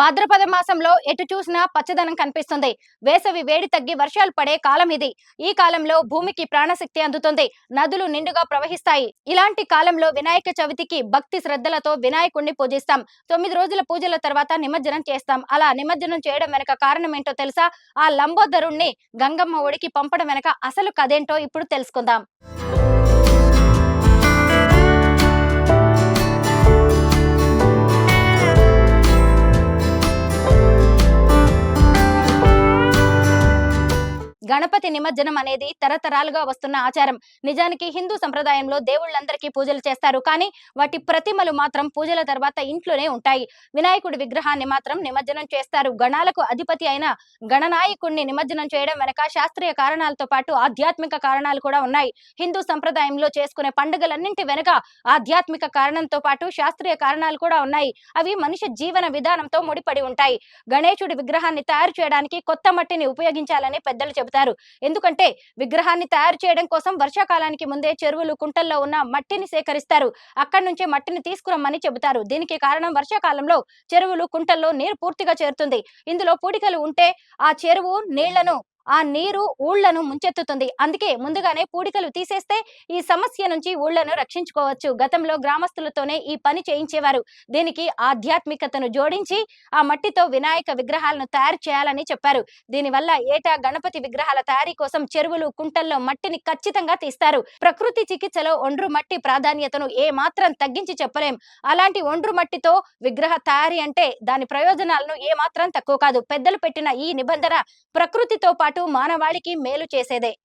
భాద్రపద మాసంలో ఎటు చూసినా పచ్చదనం కనిపిస్తుంది. వేసవి వేడి తగ్గి వర్షాలు పడే కాలం ఇది. ఈ కాలంలో భూమికి ప్రాణశక్తి అందుతుంది. నదులు నిండుగా ప్రవహిస్తాయి. ఇలాంటి కాలంలో వినాయక చవితికి భక్తి శ్రద్ధలతో వినాయకుణ్ణి పూజిస్తాం. తొమ్మిది రోజుల పూజల తర్వాత నిమజ్జనం చేస్తాం. అలా నిమజ్జనం చేయడం వెనక కారణం ఏంటో తెలుసా? ఆ లంబోదరుణ్ణి గంగమ్మ ఒడికి పంపడం వెనక అసలు కదేంటో ఇప్పుడు తెలుసుకుందాం. గణపతి నిమజ్జనం అనేది తరతరాలుగా వస్తున్న ఆచారం. నిజానికి హిందూ సంప్రదాయంలో దేవుళ్ళందరికీ పూజలు చేస్తారు. కానీ వాటి ప్రతిమలు మాత్రం పూజల తర్వాత ఇంట్లోనే ఉంటాయి. వినాయకుడి విగ్రహాన్ని మాత్రం నిమజ్జనం చేస్తారు. గణాలకు అధిపతి అయిన గణనాయకుడిని నిమజ్జనం చేయడం వెనక శాస్త్రీయ కారణాలతో పాటు ఆధ్యాత్మిక కారణాలు కూడా ఉన్నాయి. హిందూ సంప్రదాయంలో చేసుకునే పండుగలన్నింటి వెనుక ఆధ్యాత్మిక కారణంతో పాటు శాస్త్రీయ కారణాలు కూడా ఉన్నాయి. అవి మనిషి జీవన విధానంతో ముడిపడి ఉంటాయి. గణేశుడి విగ్రహాన్ని తయారు చేయడానికి కొత్త మట్టిని ఉపయోగించాలని పెద్దలు చెబుతారు. ఎందుకంటే విగ్రహాన్ని తయారు చేయడం కోసం వర్షాకాలానికి ముందే చెరువులు కుంటల్లో ఉన్న మట్టిని సేకరిస్తారు. అక్కడి నుంచే మట్టిని తీసుకురమ్మని చెబుతారు. దీనికి కారణం వర్షాకాలంలో చెరువులు కుంటల్లో నీరు పూర్తిగా చేరుతుంది. ఇందులో పూడికలు ఉంటే ఆ చెరువు నీళ్ళను ఆ నీరు ఊళ్ళను ముంచెత్తుతుంది. అందుకే ముందుగానే పూడికలు తీసేస్తే ఈ సమస్య నుంచి ఊళ్ళను రక్షించుకోవచ్చు. గతంలో గ్రామస్తులతోనే ఈ పని చేయించేవారు. దీనికి ఆధ్యాత్మికతను జోడించి ఆ మట్టితో వినాయక విగ్రహాలను తయారు చేయాలని చెప్పారు. దీనివల్ల ఏటా గణపతి విగ్రహాల తయారీ కోసం చెరువులు కుంటల్లో మట్టిని ఖచ్చితంగా తీస్తారు. ప్రకృతి చికిత్సలో ఒండ్రు మట్టి ప్రాధాన్యతను ఏ మాత్రం తగ్గించి చెప్పలేం. అలాంటి ఒండ్రు మట్టితో విగ్రహ తయారీ అంటే దాని ప్రయోజనాలను ఏ మాత్రం తక్కువ కాదు. పెద్దలు పెట్టిన ఈ నిబంధన ప్రకృతితో పాటు పాటు మానవాళికి మేలు చేసేదే.